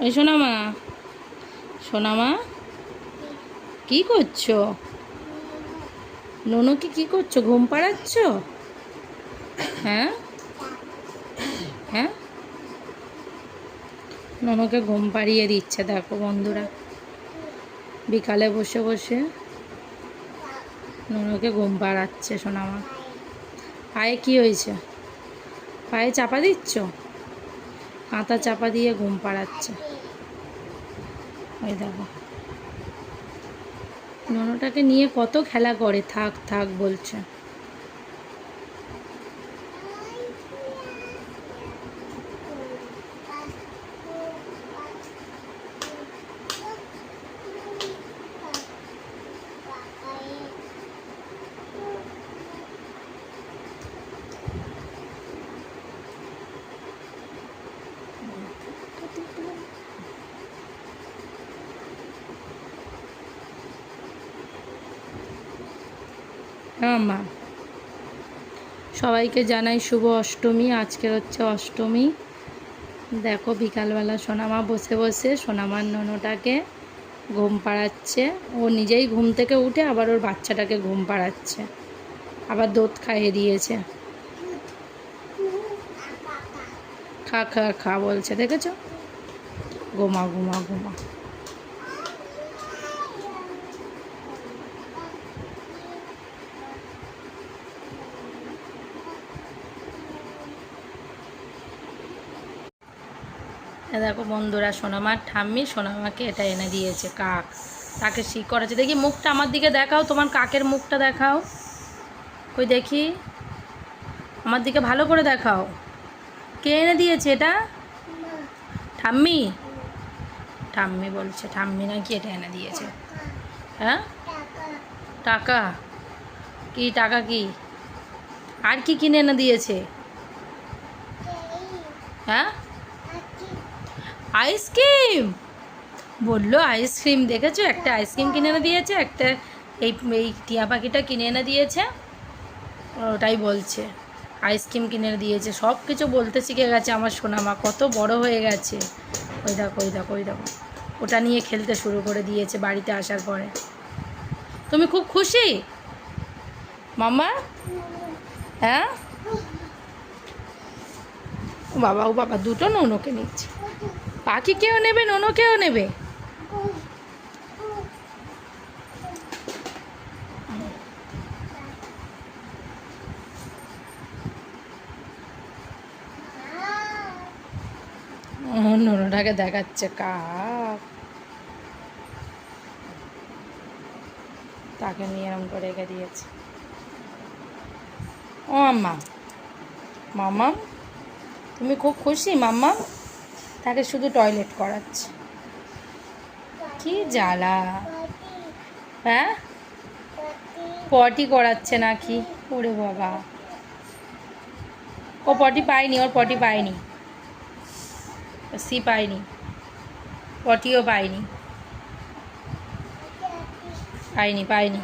ওই সোনামা সোনামা, কি করছ? ননুকে কি করছ? ঘুম পাড়াচ্ছ? হ্যাঁ? হ্যাঁ? ননুকে ঘুম পাড়িয়ে দিচ্ছে, দেখো বন্ধুরা। বিকালে বসে বসে ননুকে ঘুম পাড়াচ্ছে, সোনামা। পায়ে কি হয়েছে? পায়ে চাপা দিচ্ছ? কাঁথা চাপা দিয়ে ঘুম পাড়াচ্ছে। ওই দেখো। ননটাকে নিয়ে কত খেলা করে থাক থাক বলছে। মা। সবাইকে জানাই শুভ অষ্টমী। আজকের হচ্ছে অষ্টমী। দেখো বিকালবেলা সোনামা বসে বসে সোনামার ননটাকে ঘুম পাড়াচ্ছে। ও নিজেই ঘুম থেকে উঠে আবার ওর বাচ্চাটাকে ঘুম পাড়াচ্ছে। আবার দুধ খাইয়ে দিয়েছে। খা খা খা বলছে, দেখেছ? ঘুমা ঘুমা ঘুমা দেখো বন্ধুরা, সোনামার ঠাম্মি সোনামাকে এটা এনে দিয়েছে, কাক। তাকে শি করাচ্ছে? দেখি মুখটা আমার দিকে দেখাও, তোমার কাকের মুখটা দেখাও। কই দেখি? আমার দিকে ভালো করে দেখাও। কে এনে দিয়েছে এটা? ঠাম্মি? ঠাম্মি বলছে, ঠাম্মি নাকি এটা এনে দিয়েছে। হ্যাঁ? টাকা। কি টাকা কি? আর কি কিনে এনে দিয়েছে? হ্যাঁ? আইসক্রিম। বলল, আইসক্রিম দেখেছ? একটা আইসক্রিম কিনে এনে দিয়েছে, একটা এই এই টিয়া পাখিটা কিনে এনে দিয়েছে। ওটাই বলছে, আইসক্রিম কিনে এনে দিয়েছে। সব কিছু বলতে শিখে গেছে আমার সোনামা, কত বড় হয়ে গেছে। ওই দেখো ওই দেখো ওই দেখো। ওটা নিয়ে খেলতে শুরু করে দিয়েছে বাড়িতে আসার পরে। তুমি খুব খুশি? মামা হ্যাঁ? বাবা, ও বাবা, দুটো নৌনোকে নিচ্ছে পাখি কেউ নেবে, ননকেও নেবে। ননটাকে দেখাচ্ছে, কাক। তাকে নিয়ে এরম করে রেখে দিয়েছে। ও আম্মা মামা তুমি খুব খুশি, মাম্মা? তাকে শুধু টয়লেট করাচ্ছে। কি জ্বালা। হ্যাঁ? পটি করাচ্ছে নাকি? ওরে বাবা। ও পটি পায়নি, ওর পটি পায়নি। সি পায়নি। পটিও পায়নি। পায়নি পায়নি।